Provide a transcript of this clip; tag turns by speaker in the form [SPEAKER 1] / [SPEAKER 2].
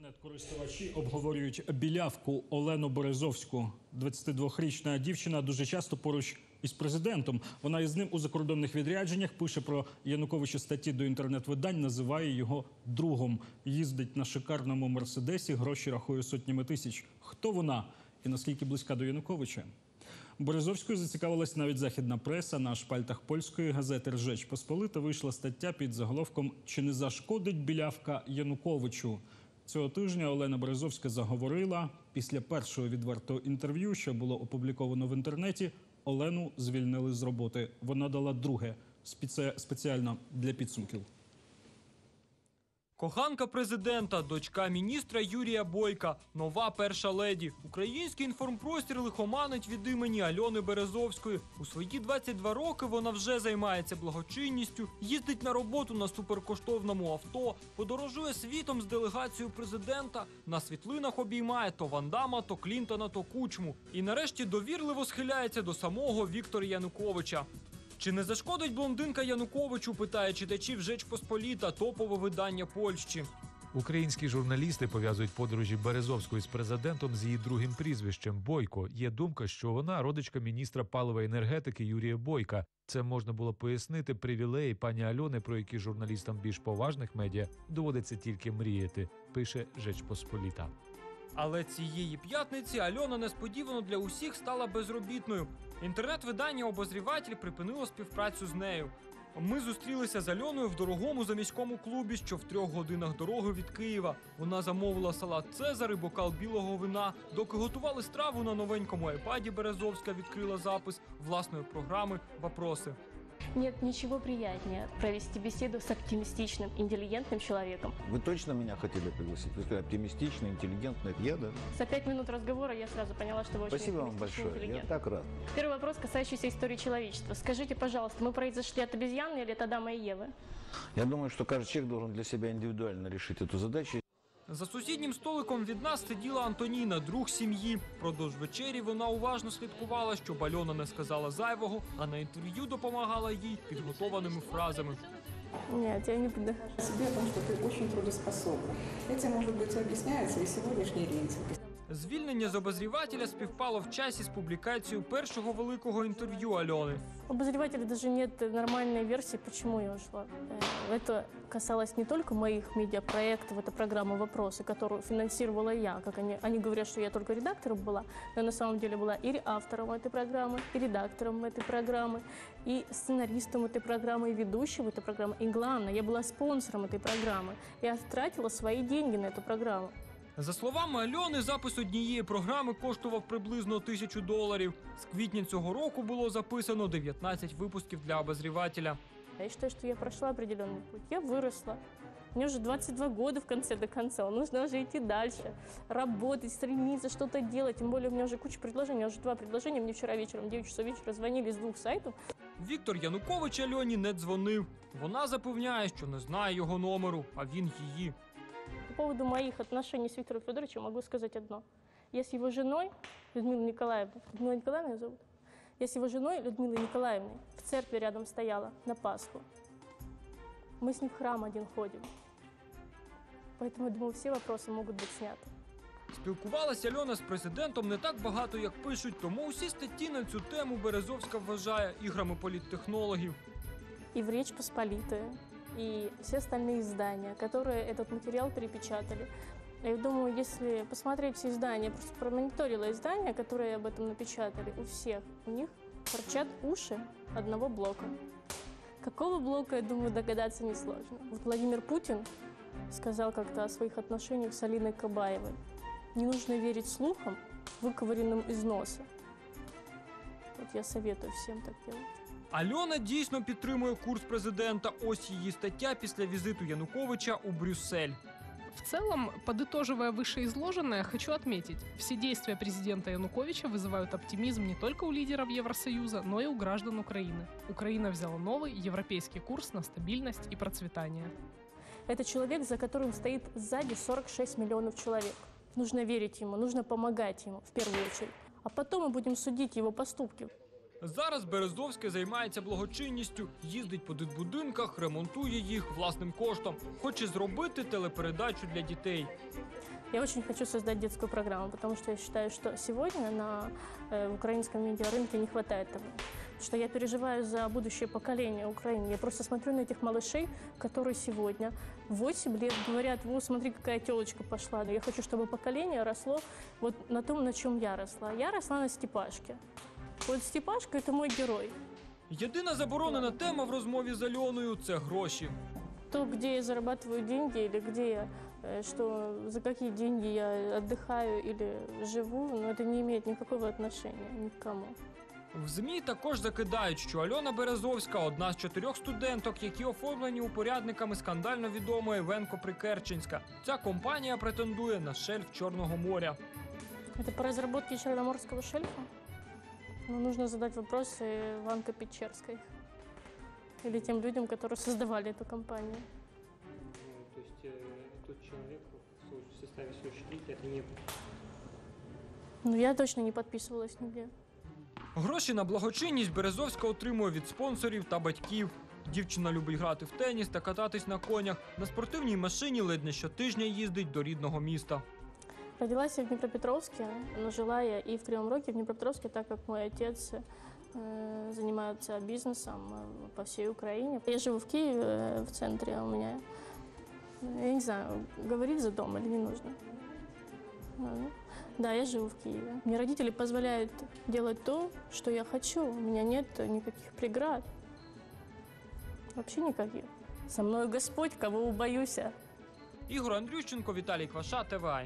[SPEAKER 1] Інтернет-користувачі обговорюють білявку Олену Березовську. 22-річна дівчина дуже часто поруч із президентом. Вона із ним у закордонних відрядженнях пише про Януковича статті до інтернет-видань, називає його другом. Їздить на шикарному мерседесі, гроші рахує сотнями тисяч. Хто вона і наскільки близька до Януковича? Березовською зацікавилась навіть західна преса. На шпальтах польської газети «Ржеч Посполита вийшла стаття під заголовком Чи не зашкодить білявка Януковичу? Цього тижня Олена Березовська заговорила після першого відвертого інтерв'ю, що було опубліковано в інтернеті. Олену звільнили з роботи. Вона дала друге спеціально для підсумків.
[SPEAKER 2] Коханка президента, дочка міністра Юрія Бойка, нова перша леді. Український інформпростір лихоманить від імені Альони Березовської. У свої 22 роки вона вже займається благочинністю, їздить на роботу на суперкоштовному авто, подорожує світом з делегацією президента. На світлинах обіймає то Вандама, то Клінтона, то Кучму. І нарешті довірливо схиляється до самого Віктора Януковича. Чи не зашкодить блондинка Януковичу? питає читачів Жеч Посполіта, топове видання Польщі.
[SPEAKER 3] Українські журналісти пов'язують подорожі Березовської з президентом з її другим прізвищем Бойко. Є думка, що вона родичка міністра паливої енергетики Юрія Бойка. Це можна було пояснити привілеї пані Альони, про які журналістам більш поважних медіа доводиться тільки мріяти. Пише Жеч Посполіта.
[SPEAKER 2] Але цієї п'ятниці Альона несподівано для усіх стала безробітною. Інтернет-видання Обозріватель припинило співпрацю з нею. Ми зустрілися з Альоною в дорогому заміському клубі, що в трьох годинах дороги від Києва. Вона замовила салат Цезар і бокал білого вина. Доки готували страву на новенькому айпаді, Березовська відкрила запис власної програми Вопроси.
[SPEAKER 4] Нет ничего приятнее провести беседу с оптимистичным, интеллигентным человеком.
[SPEAKER 5] Вы точно меня хотели пригласить? Вы сказали, оптимистичный, интеллигентный. Это я, да?
[SPEAKER 4] За пять минут разговора я сразу поняла, что вы очень
[SPEAKER 5] Спасибо вам большое. Я так рад.
[SPEAKER 4] Первый вопрос, касающийся истории человечества. Скажите, пожалуйста, мы произошли от обезьяны или от Адама и Евы?
[SPEAKER 5] Я думаю, что каждый человек должен для себя индивидуально решить эту задачу.
[SPEAKER 2] За сусіднім столиком від нас сиділа Антоніна, друг сім'ї. Продовж вечері вона уважно слідкувала, щоб Альона не сказала зайвого, а на інтерв'ю допомагала їй підготованими фразами.
[SPEAKER 4] Нет, я не буду.
[SPEAKER 6] себе о том, что ты очень трудоспособна. Этим, может быть, объясняется и сегодняшний рейтинг.
[SPEAKER 2] Звільнення з обозрівателя співпало в часі з публікацією першого великого інтерв'ю Альони.
[SPEAKER 4] У обозревателя даже нет нормальной версии, почему я ушла. Э, Это касалось не только моих медиапроектов, это программа «Вопросы», которую финансировала я. Как они, они говорят, что я только редактором была, но я на самом деле была и автором этой программы, и редактором этой программы, и сценаристом этой программы, и ведущим этой программы. И главное, я была спонсором этой программы. Я тратила свои деньги на эту программу.
[SPEAKER 2] За словами Альони, запис однієї програми коштував приблизно тисячу доларів. З квітня цього року було записано 19 випусків для обозрівателя.
[SPEAKER 4] Я считаю, что я прошла определенный путь. Я выросла. Мне уже 22 года в конце до конца. Нужно уже идти дальше, работать, стремиться, что-то делать. Тем более у меня уже куча предложений. У меня уже два предложения. Мне вчера вечером, в 9 часов вечера, звонили с двух сайтов.
[SPEAKER 2] Віктор Янукович Альоні не дзвонив. Вона запевняє, що не знає його номеру, а він її
[SPEAKER 4] По поводу моих отношений с Виктором Федоровичем могу сказать одно. Я с его женой, Людмилой Николаевной, Людмила Николаевна ее зовут? Я с его женой, Людмилой Николаевной, в церкви рядом стояла на Пасху. Мы с ним в храм один ходим. Поэтому, я думаю, все вопросы могут быть сняты.
[SPEAKER 2] Спілкувалася Альона з президентом не так багато, як пишуть, тому усі статті на цю тему Березовська вважає іграми політтехнологів.
[SPEAKER 4] и в Речь Посполитая, и все остальные издания, которые этот материал перепечатали. Я думаю, если посмотреть все издания, просто промониторила издания, которые об этом напечатали, у всех, у них торчат уши одного блока. Какого блока, я думаю, догадаться несложно. Вот Владимир Путин сказал как-то о своих отношениях с Алиной Кабаевой. Не нужно верить слухам, выковыренным из носа. Вот я советую всем так делать.
[SPEAKER 2] Альона дійсно підтримує курс президента. Ось її стаття після візиту Януковича у Брюссель.
[SPEAKER 7] В целом, подытоживая вышеизложенное, хочу отметить, все действия президента Януковича вызывают оптимизм не только у лидеров Евросоюза, но и у граждан Украины. Украина взяла новый европейский курс на стабильность и процветание.
[SPEAKER 4] Это человек, за которым стоит сзади 46 миллионов человек. Нужно верить ему, нужно помогать ему в первую очередь. А потом мы будем судить его поступки.
[SPEAKER 2] Зараз Березовська займається благочинністю, їздить по дитбудинках, ремонтує їх власним коштом. Хоче зробити телепередачу для дітей.
[SPEAKER 4] Я очень хочу создать детскую программу, потому что я считаю, что сегодня на э, украинском медиарынке не хватает того. Потому Что я переживаю за будущее поколение Украины. Я просто смотрю на этих малышей, которые сегодня в 8 лет говорят, вот смотри, какая телочка пошла. Но я хочу, чтобы поколение росло вот на том, на чем я росла. Я росла на Степашке. Вот Степашка – это мой герой.
[SPEAKER 2] Єдина заборонена тема в розмові з Альоною це гроші.
[SPEAKER 4] То, где я зарабатываю деньги или где я, э, что за какие деньги я отдыхаю или живу, но это не имеет никакого отношения ни к кому.
[SPEAKER 2] В ЗМІ також закидають, що Альона Березовська одна з чотирьох студенток, які оформлені упорядниками скандально відомої Венко Прикерченська. Ця компанія претендує на шельф Чорного моря.
[SPEAKER 4] Это по разработке Черноморского шельфа? Ну, нужно задать вопросы Ванка Печерской. Или тем людям, которые создавали эту компанию.
[SPEAKER 8] Ну, то есть э, тот человек в со- в составе соучредителя это не
[SPEAKER 4] Ну, я точно не подписывалась нигде.
[SPEAKER 2] Гроші на благочинність Березовська отримує від спонсорів та батьків. Дівчина любить грати в теніс та кататись на конях. На спортивній машині ледь не щотижня їздить до рідного міста.
[SPEAKER 4] Родилась я в Днепропетровске, но жила я и в Кривом Роге, и в Днепропетровске, так как мой отец э, занимается бизнесом э, по всей Украине. Я живу в Киеве, э, в центре, а у меня, э, я не знаю, говорить за дом или не нужно. Ладно. Да, я живу в Киеве. Мне родители позволяют делать то, что я хочу. У меня нет никаких преград. Вообще никаких. Со мной Господь, кого убоюсь.
[SPEAKER 2] Ігор Андрющенко, Віталій Кваша, ТВА.